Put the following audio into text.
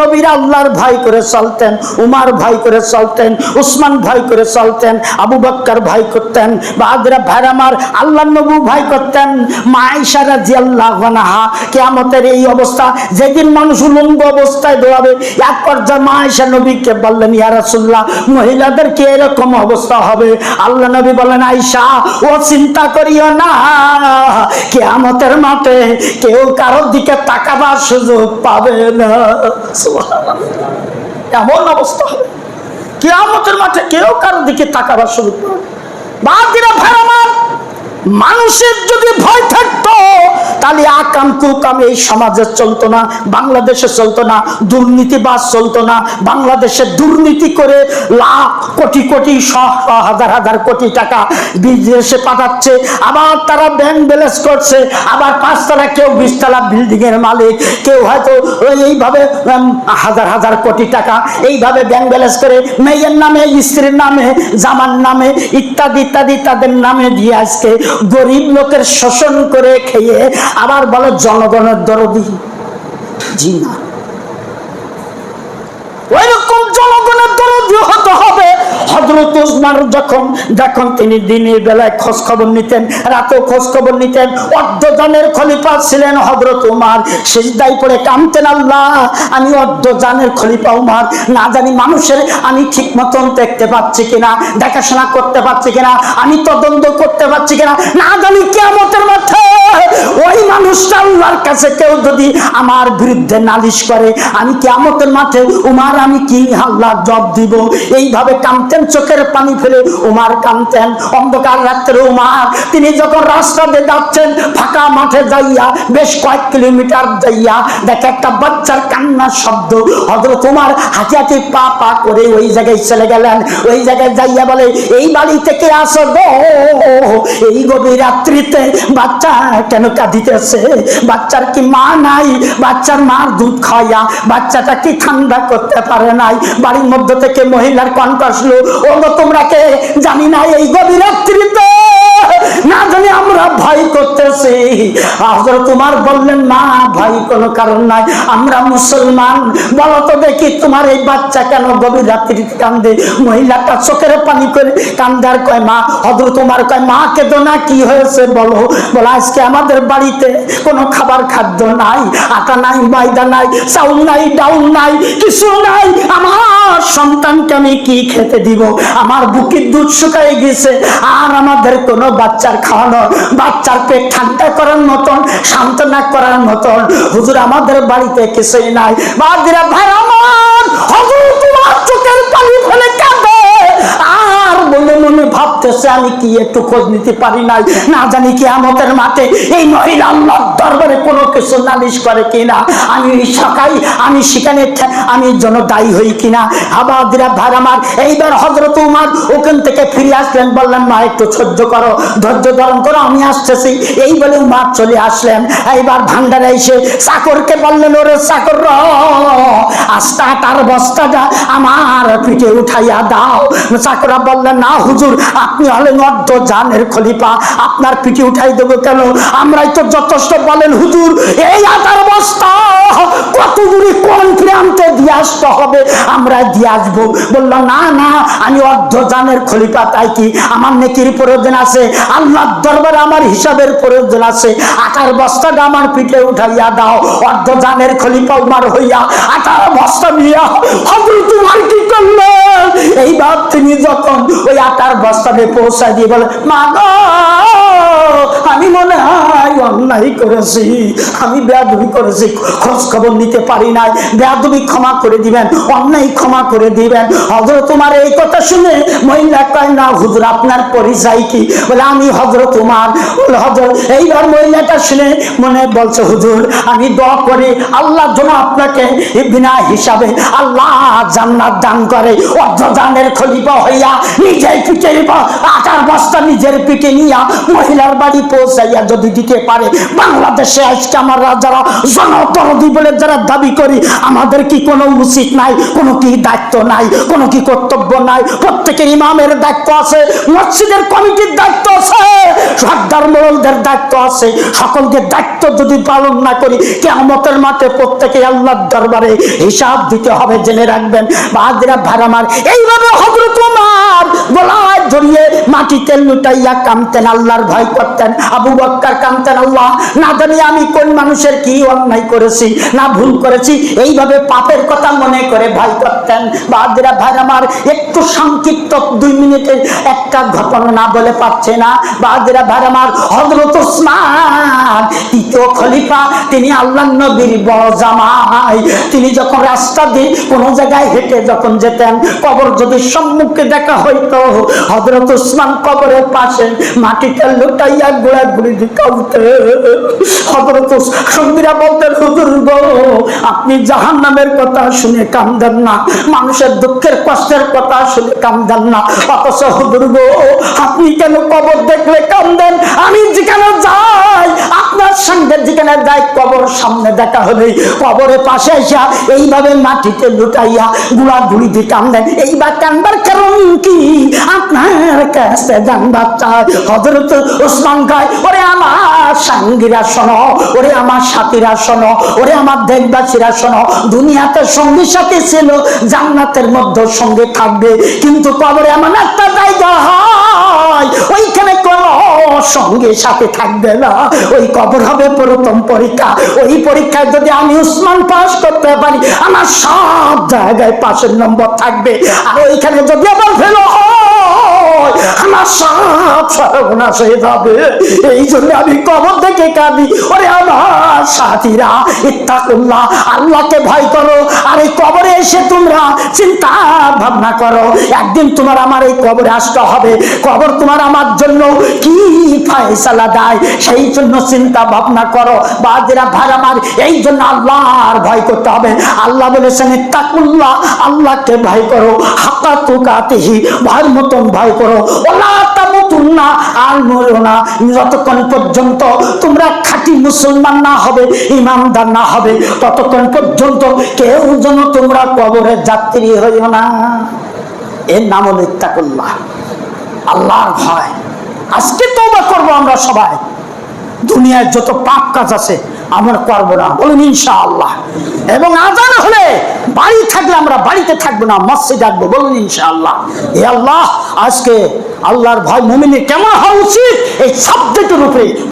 নবীর আল্লাহর ভয় করে চলতেন, উমার ভয় করে চলতেন, উসমান ভয় করে চলতেন, আবু বক্কর ভয় করতেন বাহাদুরা ভাইর আমার আল্লাহ নবু ভয় করতেন মাইশা রাজি আল্লাহ কেয়ামতের এই অবস্থা, যেদিন মানুষ উলঙ্গ অবস্থায় দৌড়াবে, এক পর্যায়ে মাইশা নবীকে বললেন, ইয়া রাসূলুল্লাহ, মহিলাদের কি এরকম অবস্থা হবে আল্লাহ নবী বললেন, আয়েশা, ও চিন্তা করিও না, কেয়ামতের মাঠে কেউ কারোর দিকে তাকাবার সুযোগ পাবে না। এমন অবস্থা হবে। কেয়ামতের মাঠে কেউ কারোর দিকে তাকাবার সুযোগ পাবে বাদ বাকিরা ভাই আমার। মানুষের যদি ভয় থাকতো, তাহলে আকাম কুকাম এই সমাজে চলতো না, বাংলাদেশে চলতো না, দুর্নীতিবাজ চলতো না। বাংলাদেশে দুর্নীতি করে লাখ কোটি কোটি হাজার হাজার কোটি টাকা বিদেশে পাঠাচ্ছে, আবার তারা ব্যাংক ব্যালেন্স করছে, আবার পাঁচতলা কেউ বিশতলা বিল্ডিং এর মালিক, কেউ হয়তো এইভাবে হাজার হাজার কোটি টাকা এইভাবে ব্যাংক ব্যালেন্স করে মেয়ের নামে, স্ত্রীর নামে, জামার নামে, ইত্যাদি ইত্যাদি তাদের নামে দিয়ে আজকে গরিব লোকের শোষণ করে খেয়ে আবার বলে জনগণের দরদি। জি না ওইরকম জনগণের দরদি হতে হবে হজরত উসমান যখন যখন তিনি দিনের বেলায় খোঁজ খবর নিতেন, রাতেও খোঁজ খবর নিতেন, অর্ধজনের খলিফা ছিলেন হজরত উমার। সেজদাই পড়ে কামতেন আল্লাহ, আমি অর্ধজানের খলিফা উমার। না জানি মানুষের আমি ঠিক মতন দেখতে পাচ্ছি কিনা, দেখাশোনা করতে পারছি কিনা, আমি তদন্ত করতে পারছি কিনা, না জানি কেমতের মাঠে ওই মানুষটা আল্লাহর কাছে কেউ যদি আমার বিরুদ্ধে নালিশ করে, আমি কেমতের মাঠে উমার, আমি কি আল্লাহ জব দিব? এইভাবে কামতেন চোখের পানি ফেলে উমার কামতেন অন্ধকার রাত্রে উমার, তিনি যখন রাস্তা দিয়ে যাচ্ছেন, ফাঁকা মাঠে যাইয়া, বেশ কয়েক কিলোমিটার যাইয়া, দেখে একটা বাচ্চার কান্নার শব্দ। হজরত উমার হাঁটি হাঁটি পা পা করে ওই জায়গায় চলে গেলেন। ওই জায়গায় যাইয়া বলে, এই বাড়ি থেকে আসো গো। এই গভীর রাত্রিতে বাচ্চা কেন কাঁদিতেছে? বাচ্চার কি মা নাই? বাচ্চার মার দুধ খাওয়া বাচ্চাটা কি ঠান্ডা করতে পারে নাই? বাড়ির মধ্য থেকে মহিলার কণ্ঠ আসলো গো তোমরা কে জানি না এই গভীর রাত্রিতে না জানি আমরা ভয় করতেছি। হজরত তোমার বললেন, না ভয় কোনো কারণ নাই। আমরা মুসলমান। বলো তো দেখি তোমার এই বাচ্চা কেন গভীর রাত্রিতে কান্দে? মহিলাটা চোখের পানি করে কান্দে আর কয়, মা হজর তোমার কয়, মা, কেঁদো না, কি হয়েছে বলো? বলো, আজকে আমাদের বাড়িতে কোনো খাবার খাদ্য নাই, আটা নাই, ময়দা নাই, চাউল নাই, ডাউল নাই, কিছু নাই। আমার সন্তানকে আমি কি খেতে দিব? আমার বুকের দুধ শুকাই গেছে। আর আমাদের কোনো বাচ্চার খাওয়ানো, বাচ্চার পেট ঠান্ডা করার মতন, সান্ত্বনা করার মতন। হুজুর, আমাদের বাড়িতে কিছুই নাই। বাদিরা ভাই, আমার হুজুর, তোমার চোখের পানি ফেলে কাঁদে মনে ভাবতেছে, আমি কি একটু খোঁজ নিতে পারি নাই? না জানি কি আমাদের মাঠে এই মহিলা আল্লাহর দরবারে কোনো কিছু নালিশ করে কিনা। আমি সকাই আমি সেখানে আমি জন্য দায়ী হই কিনা? আবাদিরা ভাই আমার, এইবার হজরত উমার ওখান থেকে ফিরে আসলেন, বললেন, মা, একটু সহ্য করো, ধৈর্য ধারণ করো, আমি আসতেছি। এই বলে উমার চলে আসলেন। এইবার ভান্ডারে এসে চাকরকে বললেন, ওরে চাকর আস্তা তার বস্তাটা আমার পিঠে উঠাইয়া দাও। চাকরা বললেন, না হুজুর, আপনি হলেন অর্ধ জানের খলিফা, আপনার পিঠে উঠাই দেবো কেন? আমরাই তো যথেষ্ট বলেন, হুজুর, এই আটার বস্তা কত দূরে কোন প্রান্তে দিয়ে আসতে হবে? আমরা দিয়ে আসব। বলল, না না, আমি অর্ধ জানের খলিফা, তাই কি? আমার নেকির প্রয়োজন আছে, আল্লাহর দরবারে আমার হিসাবের প্রয়োজন আছে। আটার বস্তাটা আমার পিঠে উঠাইয়া দাও, অর্ধ জানের খলিফা উমার হইয়া আটার বস্তা নিয়া হজরত তোমার কি করলেন? এইবার তিনি যখন ওই আটার বস্তাতে পৌঁছায় দিয়ে বলে মা অন্যায় করেছি। আমি বেয়াদবি করেছি, খোঁজ খবর নিতে পারি নাই। বেয়াদবি ক্ষমা করে দিবেন, অন্যায় ক্ষমা করে দিবেন। হজরত তোমার এই কথা শুনে মহিলা কয়, না হুজুর, আপনার পরিচয় কি? বলে, আমি হজরত তোমার হজর এইবার মহিলাটা শুনে মনে বলছে, হুজুর, আমি দোয়া করি, আল্লাহ যেন আপনাকে বিনা হিসাবে আল্লাহ জান্নাত দান করে। অর্ধদানের খলিফা হইয়া নিজের পিঠে আটার বস্তা নিজের পিঠে নিয়া মহিলার বাড়ি পৌঁছাইয়া যদি দিতে পারে বাংলাদেশে আজকে আমরা যারা জনদরদি বলে যারা দাবি করি, আমাদের কি কোনো উচিত নাই? কোনো কি দায়িত্ব নাই? কোনো কি কর্তব্য নাই? প্রত্যেকের ইমামের দায়িত্ব আছে, মসজিদের কমিটির দায়িত্ব আছে। সর্দার মোড়লদের দায়িত্ব আছে, সকলকে দায়িত্ব যদি পালন না করি কেমতের মাঠে প্রত্যেকে আল্লাহর দরবারে হিসাব দিতে হবে, জেনে রাখবেন। বাহাদিরা ভাড়ামার, এইভাবে হজরত উমার গলায় ধরিয়ে মাটিতে লুটাইয়া কামতেন আল্লাহর ভয় করতেন। আবু বক্কার কামতেন আল্লাহ, না জানি আমি কোন মানুষের কি অন্যায় করেছি, না ভুল করেছি। এইভাবে পাপের কথা মনে করে ভয় করতেন। বাহাদিরা ভাড়ামার, একটু সংক্ষিপ্ত, দুই মিনিটের একটা ঘটনা না বলে পাচ্ছে না। বাহাদিরা হজরত উসমান তৃতীয় খলিফা, তিনি আল্লাহ নবীর বড় জামাই। তিনি যখন রাস্তা দিয়ে কোনো জায়গায় হেঁটে যখন যেতেন, কবর যদি সম্মুখে দেখা হইতো হজরত উসমান কবরের পাশে মাটিতে লুটাইয়া গোড়া হজরত সঙ্গীরা বলতেন, হুজুর আপনি জাহান নামের কথা শুনে কান্দেন না। মানুষের দুঃখের, কষ্টের কথা শুনে কান্দেন না। অথচ হুজুর আপনি কেন কবর দেখলে কান্দেন? আমি যেখানে যাই, আপনার সঙ্গে যেখানে যাই, কবর সামনে দেখা হলে কবরের পাশে এসা এইভাবে মাটিতে লুটাইয়া গুড়া গুড়ি দিয়ে কান্দেন এইবার কান্দার কারণ কি? আপনার কাছে জানবার চাই। হজরত ওসমান খায় ওরে আমার সাঙ্গীরা শোনো, ওরে আমার সাথীরা শোনো, ওরে আমার দেশবাসীরা শোনো। দুনিয়াতে সঙ্গী সাথী ছিল, জান্নাতের মধ্যে সঙ্গে থাকবে। কিন্তু কবরে এমন একটা জায়গা সঙ্গে সাথে থাকবে না। ওই কবর হবে প্রথম পরীক্ষা। ওই পরীক্ষায় যদি আমি উসমান পাশ করতে পারি, আমার সব জায়গায় পাশের নম্বর থাকবে। আর ওইখানে যদি আবার ফেলো হয় সর্বনাশ হয়ে যাবে এই জন্য আমি কবর থেকে কাঁদি। ওরে আমার সাথীরা ইত্তাকুল্লাহ আল্লাহকে ভয় করো। আর এই কবরে এসে তোমরা চিন্তা ভাবনা করো। একদিন তোমার আমার এই কবরে আসতে হবে। কবর তোমার আমার জন্য কি ফায়সালা দেয়? সেই জন্য চিন্তা ভাবনা করো। বাদেরা ভাই আমার, এই জন্য আল্লাহর ভয় করতে হবে। আল্লাহ বলেছেন ইত্তাকুল্লাহ আল্লাহকে ভয় করো। হাক্কা তুকাতিহি, ভয়ের মতন ভয় করো। ওলা তামুতুন্না আর মরো না। যতক্ষণ পর্যন্ত তোমরা খাঁটি মুসলমান না হবে, ইমানদার না হবে, ততক্ষণ পর্যন্ত কেউ যেন তোমরা কবরের যাত্রী হইও না। এর নাম হলো ইত্তাকুল্লাহ আল্লাহর ভয়। আজকে তওবা করব আমরা সবাই। দুনিয়ার যত পাপ কাজ আছে, আমরা করব না। বলুন, ইনশাআল্লাহ। এবং আজান হলে বাড়ি থাকলে আমরা বাড়িতে থাকব না, মসজিদ আসব। বলুন, ইনশাআল্লাহ। এ আল্লাহ, আজকে আল্লাহর ভয় মুমিনের কেমন হওয়া উচিত? এই সাবজেক্টের উপরে